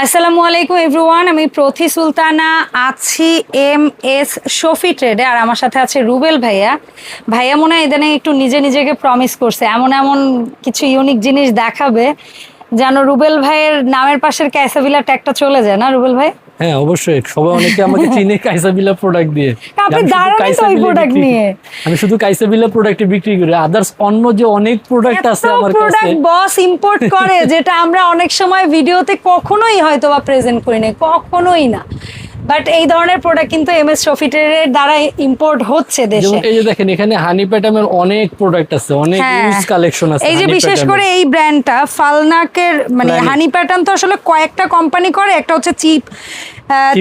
আসসালামু আলাইকুম এভরিওয়ান, আমি প্রথি সুলতানা, আছি এম এস শফি ট্রেডে, আর আমার সাথে আছে রুবেল ভাইয়া। ভাইয়া মনে হয় ইদানিং একটু নিজে নিজেকে প্রমিস করছে, এমন এমন কিছু ইউনিক জিনিস দেখাবে যেন রুবেল ভাইয়ের নামের পাশের ক্যাসাবিলা ট্যাগটা চলে যায়, না রুবেল ভাই? হ্যাঁ অবশ্যই সবাই অনেকে আমাকে চিনে কাইসাবিলা প্রোডাক্ট দিয়ে আপনি আমি শুধু দাঁড়ানই তো ওই করি। নিয়ে। আমি শুধু কাইসাবিলা প্রোডাক্ট বিক্রি করি আদার্স অন্য যে অনেক প্রোডাক্ট আছে আমার কাছে প্রোডাক্ট বস ইম্পোর্ট করে যেটা আমরা অনেক সময় ভিডিওতে কখনোই হয়তো বা প্রেজেন্ট করি না কখনোই না বাট এই ধরনের প্রোডাক্ট কিন্তু এম এস শফিটের দ্বারা ইম্পোর্ট হচ্ছে দেশে এই যে দেখেন এখানে হানি প্যাটামের অনেক প্রোডাক্ট আছে অনেক হ্যাঁ। ইউজ কালেকশন আছে এই যে বিশেষ করে এই ব্র্যান্ডটা ফালনাকের মানে। হানি প্যাটার্ন তো আসলে কয়েকটা কোম্পানি করে একটা হচ্ছে চিপ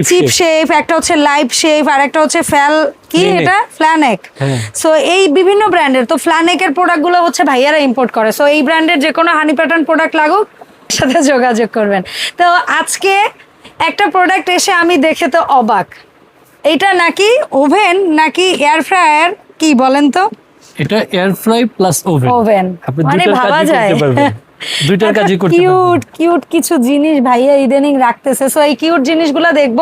চিপ। শেপ একটা হচ্ছে লাইভ শেপ আর একটা হচ্ছে ফ্যাল কি এটা ফ্ল্যানেক হ্যাঁ। সো এই বিভিন্ন ব্র্যান্ডের তো ফ্ল্যানেকের প্রোডাক্টগুলো হচ্ছে ভাইয়ারা ইম্পোর্ট করে সো এই ব্র্যান্ডের যে কোনো হানি প্যাটার্ন প্রোডাক্ট লাগুক সাথে যোগাযোগ করবেন তো আজকে একটা প্রোডাক্ট এসে আমি দেখে তো অবাক। এটা নাকি ওভেন নাকি এয়ার ফ্রায়ার কি বলেন তো? এটা air fry plus oven oven মানে ভাবা যায়। দুইটার কাজই করতে কিউট কিউট কিছু জিনিস ভাইয়া ইদানিং রাখতেছে। সো এই কিউট জিনিসগুলো দেখব।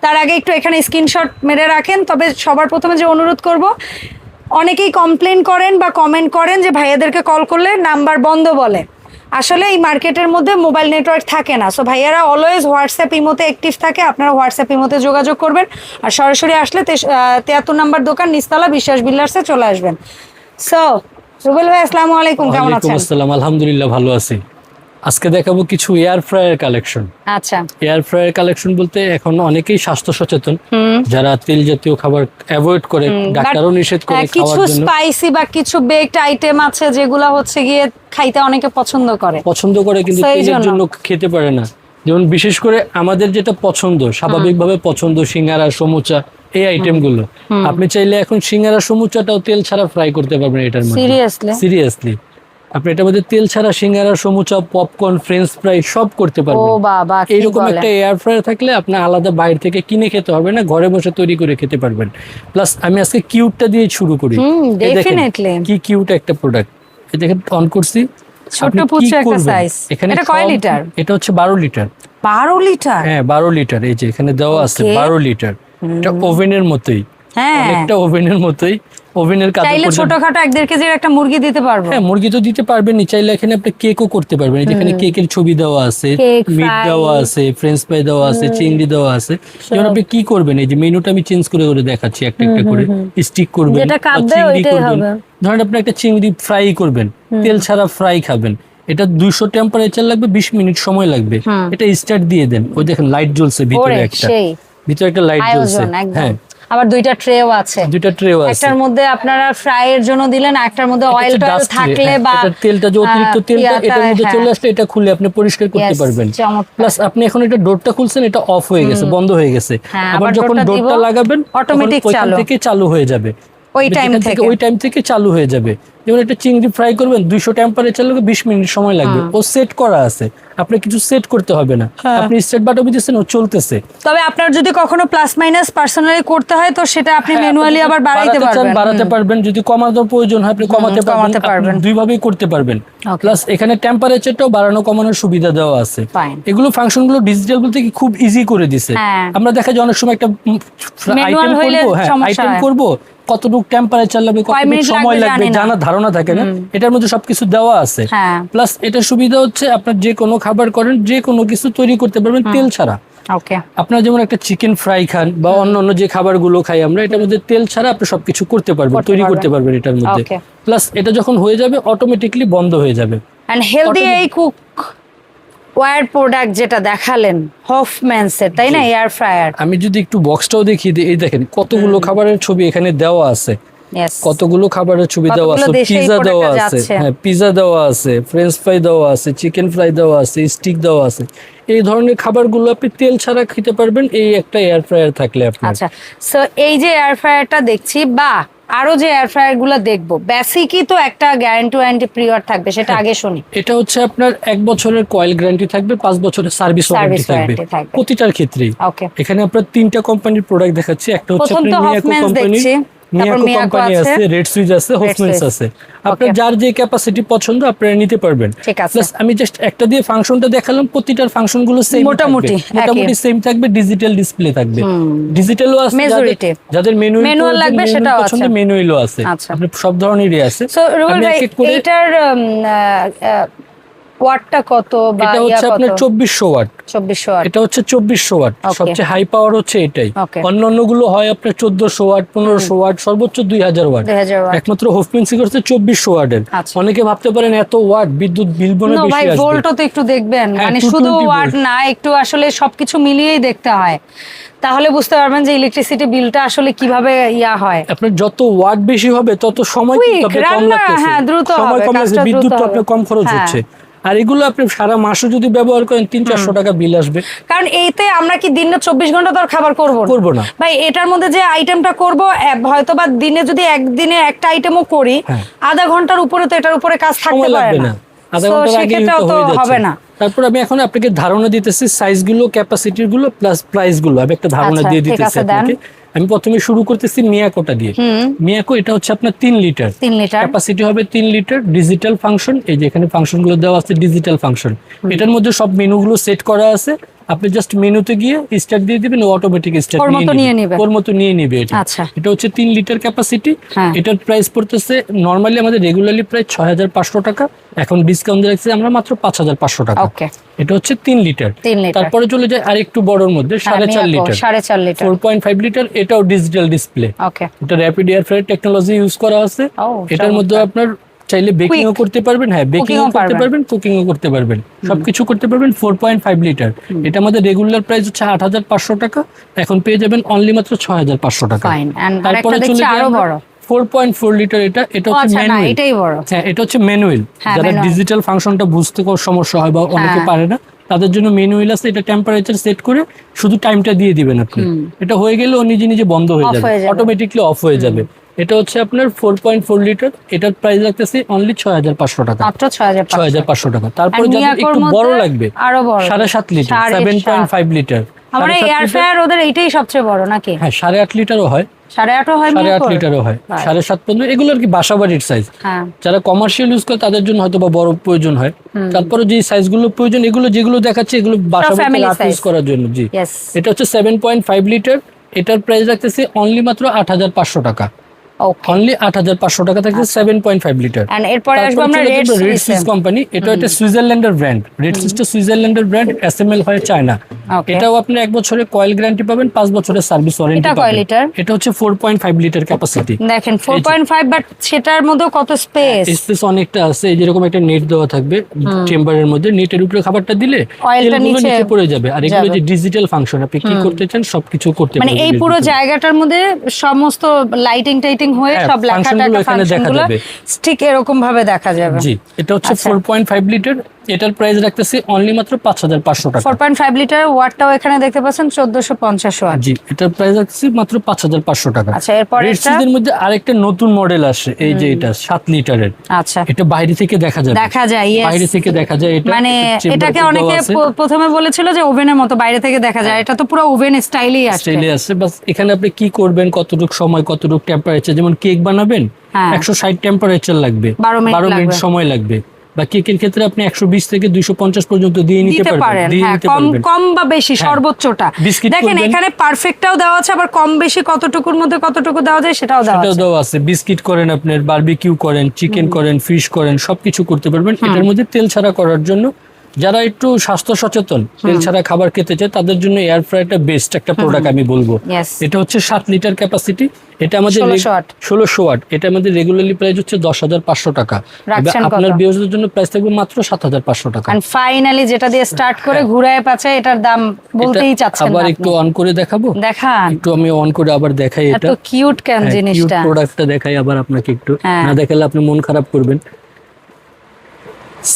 তার আগে একটু এখানে স্ক্রিনশট মেরে রাখেন। তবে সবার প্রথমে যে অনুরোধ করব অনেকেই কমপ্লেন করেন বা কমেন্ট করেন যে ভাইয়াদেরকে কল করলে নাম্বার বন্ধ বলে। আসলে এই মার্কেটের মধ্যে মোবাইল নেটওয়ার্ক থাকে না। সো ভাইয়ারা অলওয়েজ হোয়াটসঅ্যাপ ইমোতে অ্যাক্টিভ থাকে আপনারা হোয়াটসঅ্যাপ ইমোতে যোগাযোগ করবেন। আর সরাসরি আসলে তেয়াত্তর নম্বর দোকান নিস্তালা বিশ্বাস বিল্ডার্সে চলে আসবেন। সো রুবেল ভাই আসসালামু আলাইকুম কেমন আছেন? আসসালাম আলহামদুলিল্লাহ ভালো আছি। আজকে দেখাবো কিছু এয়ার ফ্রায়ার কালেকশন আচ্ছা। এয়ার ফ্রায়ার কালেকশন বলতে এখন অনেকেই স্বাস্থ্য সচেতন যারা তেল জাতীয় খাবার অ্যাভয়েড করে ডাক্তারও নিষেধ করে কিছু স্পাইসি বা কিছু বেকড আইটেম আছে যেগুলো হচ্ছে গিয়ে খাইতে অনেকে পছন্দ করে। পছন্দ করে কিন্তু তেলের জন্য। খেতে পারে না। যেমন বিশেষ করে আমাদের যেটা পছন্দ স্বাভাবিকভাবে পছন্দ সিঙ্গারা সমুচা এই আইটেমগুলো আপনি চাইলে এখন সিঙ্গারা সমুচাটাও তেল ছাড়া ফ্রাই করতে পারবেন এটার মধ্যে। সিরিয়াসলি সিরিয়াসলি আপনি এটার মধ্যে তেল ছাড়া singara samucha popcorn French fry সব করতে পারবেন। ও বাবা বলে? একটা এয়ার ফ্রায়ার থাকলে আপনার আলাদা বাইরে থেকে কিনে খেতে হবে না ঘরে বসে তৈরি করে খেতে পারবেন। প্লাস আমি আজকে কিউটটা দিয়ে শুরু করি। definitely। কি কিউট একটা প্রোডাক্ট এই দেখেন অন করছি। আপনি পুচু একটা size। এখানে এটা কয় লিটার? এটা হচ্ছে বারো লিটার বারো লিটার হ্যাঁ বারো লিটার এই যে এখানে দেওয়া আছে Okay. বারো লিটার এটা ওভেনের মতোই। হ্যাঁ। অনেকটা ওভেনের মতোই। ওভেনের কাজ চাইলে ছোটখাটো এক দেড় কেজির একটা মুরগি দিতে পারব। হ্যাঁ মুরগি তো দিতে পারবেন চাইলে এখানে আপনি কেকও করতে পারবেন। এখানে কেকের ছবি দেওয়া আছে মিট দেওয়া আছে ফ্রেঞ্চ ফ্রাই দেওয়া আছে চিংড়ি দেওয়া আছে। যেমন আপনি কি করবেন এই যে মেনুটা আমি চেঞ্জ করে করে দেখাচ্ছি একটা একটা করে। স্টিক করবেন চিংড়ি করবেন। ধরেন আপনি একটা চিংড়ি ফ্রাই করবেন তেল ছাড়া ফ্রাই খাবেন। এটা দুইশো টেম্পারেচার লাগবে বিশ মিনিট সময় লাগবে। এটা স্টার্ট দিয়ে দেন। ওই দেখেন লাইট জ্বলছে ভিতরে একটা। ভিতরে একটা লাইট জ্বলছে। হ্যাঁ। আবার দুইটা ট্রেও আছে। দুইটা ট্রেও আছে। একটার মধ্যে আপনারা ফ্রাই এর জন্য দিলেন একটার মধ্যে অয়েল টয়েল থাকলে হ্যাঁ, বা তেলটা যে অতিরিক্ত তেল তেলটা এটার মধ্যে হ্যাঁ। চলে আসলে এটা খুলে আপনি পরিষ্কার করতে পারবেন। প্লাস আপনি এখন এটা ডোরটা খুলছেন এটা অফ হয়ে গেছে বন্ধ হয়ে গেছে। হ্যাঁ, আবার যখন ডোরটা লাগাবেন অটোমেটিক চালু। থেকে চালু হয়ে যাবে। ওই টাইম থেকে। ওই টাইম থেকে চালু হয়ে যাবে। যেমন একটা চিংড়ি ফ্রাই করবেন দুইশো টেম্পারেচার লাগবে বিশ মিনিট সময় লাগবে। ও সেট করা আছে। আপনি কিছু সেট করতে হবে না। হ্যাঁ। আপনি স্টেট বাটন দিচ্ছেন ও চলতেছে। তবে আপনার যদি কখনো প্লাস মাইনাস পার্সোনালি করতে হয় তো সেটা আপনি ম্যানুয়ালি আবার বাড়াইতে পারবেন। বাড়াতে পারবেন। যদি কমানোর প্রয়োজন হয় আপনি কমাতে পারবেন। দুইভাবেই করতে পারবেন। প্লাস এখানে টেম্পারেচারটাও বাড়ানো কমানোর সুবিধা দেওয়া আছে। এগুলো ফাংশনগুলো ডিজিটাল বলতে কি খুব ইজি করে দিছে। হ্যাঁ। আমরা দেখা যায় অনেক সময় একটা আইটেম করব হ্যাঁ আইটেম। করব কতটুকু টেম্পারেচার লাগবে কতটুকু মিনিট সময় লাগবে জানি না। ধারণা থাকে না এটার মধ্যে সবকিছু দেওয়া আছে। হ্যাঁ। প্লাস এটা সুবিধা হচ্ছে আপনার যে কোনো খাবার করেন যে কোনো কিছু তৈরি করতে পারবেন তেল ছাড়া। আপনার যেমন একটা চিকেন ফ্রাই খান বা অন্য অন্য যে খাবারগুলো খাই আমরা এটার মধ্যে তেল ছাড়া আপনি সবকিছু করতে পারবেন তৈরি করতে পারবেন। এটার মধ্যে। প্লাস এটা যখন হয়ে যাবে অটোমেটিকলি বন্ধ হয়ে যাবে। অ্যান্ড হেলদি এই কুক ওয়ার প্রোডাক্ট যেটা দেখালেন হফম্যানসের তাই না? এয়ার ফ্রায়ার আমি যদি একটু বক্সটাও দেখিয়ে দিই এই দেখেন কতগুলো খাবারের ছবি এখানে দেওয়া আছে। কতগুলো খাবারের ছবি দেওয়া আছে? পিজা দেওয়া আছে। হ্যাঁ পিজা দেওয়া আছে ফ্রেঞ্চ ফ্রাই দেওয়া আছে চিকেন ফ্রাই দেওয়া আছে স্টিক দেওয়া আছে। এই ধরনের খাবারগুলো আপনি তেল ছাড়া খেতে পারবেন এই একটা এয়ার ফ্রায়ার থাকলে আপনার। আচ্ছা সো এই যে এয়ার ফ্রায়ারটা দেখছি বা আরও যে এয়ার ফ্রায়ারগুলো দেখব বেসিকই তো একটা গ্যারান্টি ওয়ারেন্টি পিরিয়ড থাকবে সেটা হ্যাঁ। আগে শুনি। এটা হচ্ছে আপনার এক বছরের কয়েল গ্যারান্টি থাকবে পাঁচ বছরের সার্ভিস ওয়ারেন্টি থাকবে। প্রতিটার ক্ষেত্রেই। ওকে এখানে আপনার তিনটা কোম্পানির প্রোডাক্ট দেখাচ্ছি একটা হচ্ছে প্রথম আপনার তো Miyako Hoffmans company Miyako Miyako company আছে আছে রেড সুইচ আছে আছে। আপনার যার যে ক্যাপাসিটি পছন্দ আপনারা নিতে পারবেন। Plus আমি জাস্ট একটা দিয়ে ফাংশনটা দেখালাম প্রতিটার ফাংশনগুলো সেম মোটামুটি মোটামুটি সেম থাকবে ডিজিটাল ডিসপ্লে থাকবে। ডিজিটালও আছে যাদের-। মেনু লাগবে সেটাও আছে। পছন্দ মেনুইলও আছে। আচ্ছা। আপনি সব ধরনেরই আছে। সো রুবেল ভাই ওয়াটটা কত এটা হচ্ছে আপনার চব্বিশশো ওয়াট। চব্বিশশো ওয়াট। এটা হচ্ছে ওয়াট। সবচেয়ে হাই পাওয়ার হচ্ছে এটাই. অন্যান্যগুলো হয় আপনার ওয়াট ওয়াট সর্বোচ্চ দুই হাজার ওয়াট। 2000 ওয়াট। একমাত্র করছে ওয়াটের। আচ্ছা। অনেকে ভাবতে পারেন এত ওয়াট বিদ্যুৎ বিল মনে ভাই বেশি আসবে। ভোল্টও তো একটু দেখবেন। হ্যাঁ, মানে শুধু। ওয়াট না একটু আসলে সবকিছু মিলিয়েই দেখতে হয়। তাহলে বুঝতে পারবেন যে ইলেকট্রিসিটি বিলটা আসলে কীভাবে ইয়া হয়। আপনার যত ওয়াট বেশি হবে তত সময় কিন্তু কম লাগতেছে। হ্যাঁ, দ্রুত সময় কম লাগছে বিদ্যুৎ আপনার কম খরচ হ্যাঁ। হচ্ছে। আর এগুলো আপনি সারা মাসও যদি ব্যবহার করেন তিন চারশো টাকা বিল আসবে। কারণ এইতে আমরা কি দিনে চব্বিশ ঘণ্টা তো খাবার করব করব না। ভাই এটার মধ্যে যে আইটেমটা করব হয়তো বা দিনে যদি একদিনে একটা আইটেমও করি হ্যাঁ। আধা ঘণ্টার উপরে তো এটার উপরে কাজ থাকতে পারে লাগবে না। না। আধা ঘণ্টার আগে তো হবে না। তারপর আমি এখন আপনাকে ধারণা দিতেছি সাইজগুলো ক্যাপাসিটি গুলো প্লাস প্রাইসগুলো। আমি একটা ধারণা আচ্ছা, দিয়ে দিতেছি আপনাকে। আমি প্রথমে শুরু করতেছি মিয়াকোটা দিয়ে। মিয়াকো এটা হচ্ছে আপনার তিন লিটার। তিন লিটার। ক্যাপাসিটি হবে তিন লিটার ডিজিটাল ফাংশন এই যে এখানে ফাংশনগুলো দেওয়া আছে ডিজিটাল ফাংশন এটার মধ্যে সব মেনু গুলো সেট করা আছে। আপনি জাস্ট মেনুতে গিয়ে স্টার্ট দিয়ে দিবেন অটোমেটিক স্টার্ট ওর মতো নিয়ে নিবে। ওর মতো নিয়ে নিবে এটা। আচ্ছা। এটা হচ্ছে তিন লিটার ক্যাপাসিটি। এটার প্রাইস পড়তেছে নরমালি আমাদের রেগুলারলি প্রায় ছয় হাজার পাঁচশো টাকা। এখন ডিসকাউন্ট দিয়ে রাখছি আমরা মাত্র পাঁচ হাজার পাঁচশো টাকা। ওকে এটা হচ্ছে তিন লিটার তারপরে চলে যায় আরেকটু বড়র মধ্যে সাড়ে চার লিটার সাড়ে চার litre four point five litre এটাও ডিজিটাল ডিসপ্লে ওকে এটা rapid air fryer technology use করা আছে। এটার মধ্যে আপনার চাইলে বেকিংও করতে পারবেন হ্যাঁ বেকিংও করতে পারবেন। কুকিংও করতে পারবেন। সবকিছু করতে পারবেন ফোর পয়েন্ট ফাইভ লিটার এটা আমাদের রেগুলার প্রাইস হচ্ছে আট হাজার পাঁচশো টাকা। এখন পেয়ে যাবেন অনলি মাত্র ছয় হাজার পাঁচশো টাকা। আরেকটা দেখছি আরও বড়। ফোর পয়েন্ট ফোর লিটার এটা এটা হচ্ছে আচ্ছা না ম্যানুয়াল এটাই বড়। হ্যাঁ এটা হচ্ছে ম্যানুয়াল যারা ডিজিটাল ফাংশনটা বুঝতে কোনো সমস্যা হয় বা অনেকে হ্যাঁ। পারে না তাদের জন্য ম্যানুয়াল আছে এটা টেম্পারেচার সেট করে শুধু টাইমটা দিয়ে দিবেন আপনি। এটা হয়ে গেলে ও নিজে নিজে বন্ধ হয়ে যাবে। হয়ে যাবে। অটোমেটিকলি অফ হয়ে যাবে। এটা হচ্ছে আপনার ফোর পয়েন্ট ফোর লিটার এটার প্রাইস লাগতেছে অনলি ছয় হাজার পাঁচশো টাকা। মাত্র ছয় হাজার ছয় হাজার পাঁচশো টাকা। তারপর যাদের একটু বড় লাগবে আরও বড়। সাড়ে সাত litre seven point. Five litre আমার এয়ার ফ্রায়ার ওদের এইটাই সবচেয়ে বড় নাকি? হ্যাঁ সাড়ে আট লিটারও হয়। সাড়ে আটও হয় সাড়ে আট? লিটারও হয়। সাড়ে সাত পর্যন্ত এগুলো আর কি বাসা বাড়ির সাইজ হ্যাঁ। যারা কমার্শিয়াল ইউজ করে তাদের জন্য হয়তো বা বড় প্রয়োজন হয়। তারপরে যে সাইজগুলো প্রয়োজন এগুলো যেগুলো দেখাচ্ছে এগুলো বাসা বাড়িতে ইউজ করার জন্য জি। এটা হচ্ছে সেভেন পয়েন্ট ফাইভ লিটার এটার প্রাইস রাখতেছি অনলি মাত্র আট হাজার পাঁচশো টাকা। অনলি আট হাজার পাঁচশো টাকা লিটার এন্ড এরপরে আসব আমরা রেড কোম্পানি এটা একটা সুইজারল্যান্ডের ব্র্যান্ড রেড সুইজারল্যান্ডের ব্র্যান্ড এসএমএল হয় চায়না এটাও আপনি এক বছরের কয়েল গ্যারান্টি পাবেন বছরের সার্ভিস ওয়ারেন্টি পাবেন। এটা হচ্ছে four point five litre capacity দেখেন ফোর পয়েন্ট ফাইভ বাট সেটার মধ্যে কত স্পেস স্পেস অনেকটা আছে এই যেরকম একটা নেট দেওয়া থাকবে চেম্বারের মধ্যে। নেটের উপরে খাবারটা দিলে তেলগুলো নিচে পড়ে যাবে। আর এগুলো। যে ডিজিটাল ফাংশন আপনি কি করতে চান সবকিছু করতে মানে এই পুরো জায়গাটার মধ্যে সমস্ত লাইটিং টাইটিং হয়ে হ্যাঁ, সব লেখা function গুলো টাকা এখানে দেখা ফাংশনগুলো যাবে। ঠিক এরকম ভাবে দেখা যাবে জি এটা হচ্ছে আচ্ছা। ফোর পয়েন্ট ফাইভ লিটার এটার প্রাইস রাখতেছি অনলি মাত্র পাঁচ হাজার পাঁচশো টাকা। ফোর পয়েন্ট ফাইভ লিটার ওয়াটটাও এখানে দেখতে পাচ্ছেন চোদ্দশো পঞ্চাশ ওয়াট জি এটার প্রাইস রাখতেছি মাত্র পাঁচ হাজার পাঁচশো টাকা। আচ্ছা এরপরে সিজের মধ্যে আরেকটা নতুন মডেল আসে এই যে এটা সাত লিটারের আচ্ছা। এটা বাইরে থেকে দেখা যায় দেখা যায়. বাইরে থেকে দেখা যায় এটা মানে এটাকে অনেকে প্রথমে বলেছিল যে ওভেনের মতো বাইরে থেকে দেখা যায় এটা তো পুরো ওভেন স্টাইলই আসছে। স্টাইলে আছে বাস এখানে আপনি কি করবেন কতটুকু সময় কতটুকু টেম্পারেচার যেমন কেক বানাবেন হ্যাঁ। একশো ষাট টেম্পারেচার লাগবে 12 মিনিট বারো মিনিট সময় লাগবে। বা কেকের ক্ষেত্রে আপনি একশো বিশ থেকে দুইশো পঞ্চাশ পর্যন্ত দিয়ে নিতে পারেন। হ্যাঁ কম কম বা বেশি হ্যাঁ। সর্বোচ্চটা। দেখেন। এখানে পারফেক্টটাও দেওয়া আছে আবার কম বেশি কতটুকুর মধ্যে কতটুকু দেওয়া যায় সেটাও দেওয়া আছে। দেওয়া আছে। বিস্কিট করেন আপনার বারবিকিউ করেন চিকেন করেন ফিশ করেন সবকিছু করতে পারবেন। এটার মধ্যে তেল ছাড়া করার জন্য যারা একটু স্বাস্থ্য সচেতন তেল ছাড়া খাবার খেতে চায় তাদের জন্য এয়ার ফ্রায়ারটা বেস্ট একটা প্রোডাক্ট আমি বলব। এটা হচ্ছে সাত লিটার ক্যাপাসিটি এটা আমাদের 1600 ষোলোশো ওয়াট এটা আমাদের রেগুলারলি প্রাইস হচ্ছে দশ হাজার পাঁচশো টাকা? আপনার বিয়োজের জন্য প্রাইস থাকবে মাত্র সাত হাজার পাঁচশো টাকা। ফাইনালি যেটা দিয়ে স্টার্ট করে ঘুরায় পাচ্ছে এটার দাম বলতেই এটা চাচ্ছেন আবার একটু অন করে দেখাবো? দেখান। একটু আমি অন করে আবার দেখাই এটা। কিউট কেন জিনিসটা? প্রোডাক্টটা দেখাই আবার আপনাকে একটু। হ্যাঁ। না দেখালে আপনি মন খারাপ করবেন।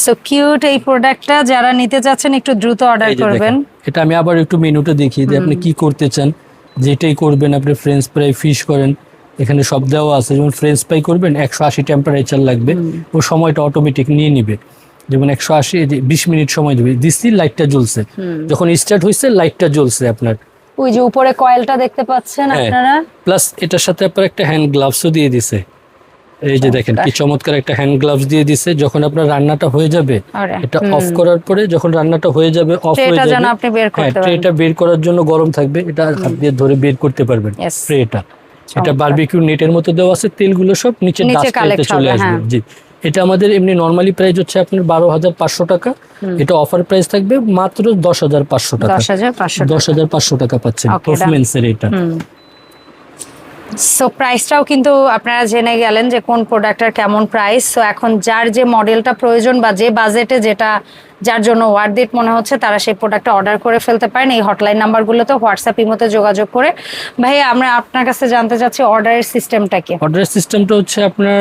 সো কিউট এই প্রোডাক্টটা যারা নিতে চাচ্ছেন একটু দ্রুত অর্ডার করবেন। এটা আমি আবার একটু মেনুটা দেখিয়ে দিই আপনি কি করতে চান যেটাই করবেন আপনি ফ্রেঞ্চ ফ্রাই ফিশ করেন এখানে সব দেওয়া আছে। যেমন ফ্রেঞ্চ ফ্রাই করবেন একশো আশি টেম্পারেচার লাগবে ও সময়টা অটোমেটিক নিয়ে নিবে। যেমন একশো আশি বিশ মিনিট সময় দেবে। দিচ্ছি লাইটটা জ্বলছে। যখন স্টার্ট হয়েছে লাইটটা জ্বলছে আপনার। ওই যে উপরে কয়েলটা দেখতে পাচ্ছেন হ্যাঁ। আপনারা? প্লাস এটার সাথে আপনার একটা হ্যান্ড গ্লাভসও দিয়ে দিছে। এই যে দেখেন কি চমৎকার। একটা হ্যান্ড গ্লাভস দিয়ে দিছে। যখন আপনার রান্নাটা হয়ে যাবে এটা অফ করার পরে যখন রান্নাটা হয়ে যাবে অফ হয়ে যাবে যেন আপনি বের হ্যাঁ ট্রেটা বের করার জন্য গরম থাকবে এটা হাত দিয়ে ধরে বের করতে পারবেন. ট্রেটা। এটা বারবিকিউ নেটের মতো দেওয়া আছে তেলগুলো সব নিচে নিচে ডাস্ট collect চলে আসবে। হ্যাঁ। জি। এটা আমাদের এমনি নর্মালি প্রাইস হচ্ছে আপনার বারো হাজার পাঁচশো টাকা। এটা অফার প্রাইস থাকবে মাত্র দশ হাজার পাঁচশো টাকা। দশ হাজার পাঁচশো টাকা। পাচ্ছেন পারফরমেন্সের এটা। সো প্রাইসটাও কিন্তু আপনারা জেনে গেলেন যে কোন প্রোডাক্টের কেমন প্রাইস সো এখন যার যে মডেলটা প্রয়োজন বা যে বাজেটে যেটা যার জন্য ওয়ার্ড দিট মনে হচ্ছে, তারা সেই প্রোডাক্টটা অর্ডার করে ফেলতে পারেন। এই হটলাইন নাম্বারগুলোতে হোয়াটসঅ্যাপ ইমোতে যোগাযোগ করে। ভাই, আমরা আপনার কাছে জানতে চাচ্ছি অর্ডারের সিস্টেমটা কি? অর্ডার সিস্টেমটা হচ্ছে আপনার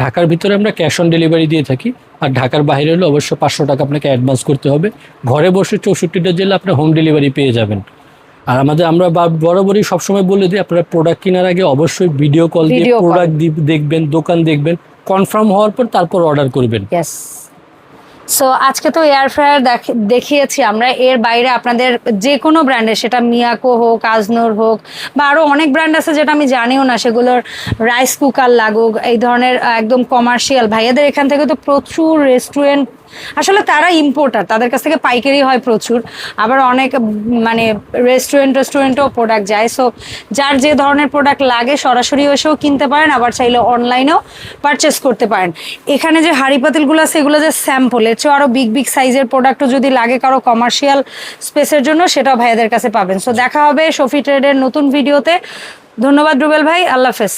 ঢাকার ভিতরে আমরা ক্যাশ অন ডেলিভারি দিয়ে থাকি। আর ঢাকার বাইরে হলে অবশ্যই পাঁচশো টাকা আপনাকে অ্যাডভান্স করতে হবে। ঘরে বসে চৌষট্টিটা জেলে আপনি হোম ডেলিভারি পেয়ে যাবেন। আর আমাদের আমরা বরাবরই সবসময় বলে দিই আপনারা প্রোডাক্ট কেনার আগে অবশ্যই ভিডিও কল দিয়ে প্রোডাক্ট দেখবেন দোকান দেখবেন কনফার্ম হওয়ার পর তারপর অর্ডার করবেন। সো আজকে তো এয়ার ফ্রায়ার দেখিয়েছি আমরা। এর বাইরে আপনাদের যে কোনো ব্র্যান্ডের সেটা মিয়াকো হোক আজনোর হোক বা আরও অনেক ব্র্যান্ড আছে যেটা আমি জানিও না সেগুলোর রাইস কুকার লাগুক এই ধরনের একদম কমার্শিয়াল ভাইয়াদের এখান থেকে তো প্রচুর রেস্টুরেন্ট আসলে তারা ইম্পোর্টার তাদের কাছ থেকে পাইকারি হয় প্রচুর। আবার অনেক মানে রেস্টুরেন্ট রেস্টুরেন্টেও প্রোডাক্ট যায়। সো যার যে ধরনের প্রোডাক্ট লাগে, সরাসরি এসেও কিনতে পারেন, আবার চাইলে অনলাইনেও পারচেস করতে পারেন। এখানে যে হাড়ি পাতিলগুলো আছে, এগুলো যে স্যাম্পল এর চেয়েও আরও বিগ বিগ সাইজের প্রোডাক্টও যদি লাগে কারও কমার্শিয়াল স্পেসের জন্য, সেটাও ভাইয়াদের কাছে পাবেন। সো দেখা হবে শফি ট্রেডের নতুন ভিডিওতে ধন্যবাদ রুবেল ভাই, আল্লাহ হাফেজ।